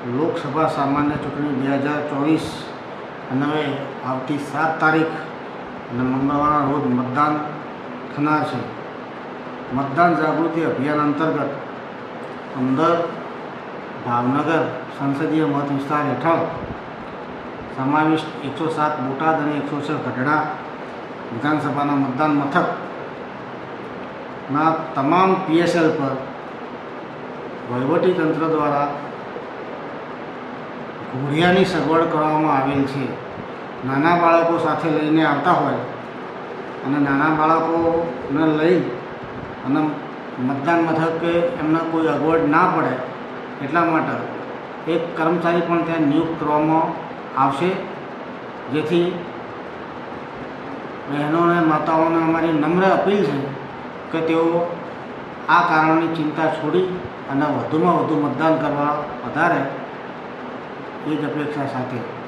લોકસભા સામાન્ય ચૂંટણી બે હજાર ચોવીસ અને આવતી સાત તારીખ અને મંગળવારના રોજ મતદાન થનાર છે. મતદાન જાગૃતિ અભિયાન અંતર્ગત અંદર ભાવનગર સંસદીય મત વિસ્તાર હેઠળ સમાવિષ્ટ એકસો સાત બોટાદ અને એકસો છ ગઢડા વિધાનસભાના મતદાન મથકના તમામ પીએસએલ પર વહીવટીતંત્ર દ્વારા ઘોડિયાની સગવડ કરવામાં આવેલ છે. નાના બાળકો સાથે લઈને આવતા હોય અને નાના બાળકોને લઈ અને મતદાન મથકે એમને કોઈ અગવડ ના પડે એટલા માટે એક કર્મચારી પણ ત્યાં નિયુક્ત કરવામાં આવશે. જેથી બહેનો અને માતાઓને અમારી નમ્ર અપીલ છે કે તેઓ આ કારણની ચિંતા છોડી અને વધુમાં વધુ મતદાન કરવા વધારે એ જ અપેક્ષા સાથે.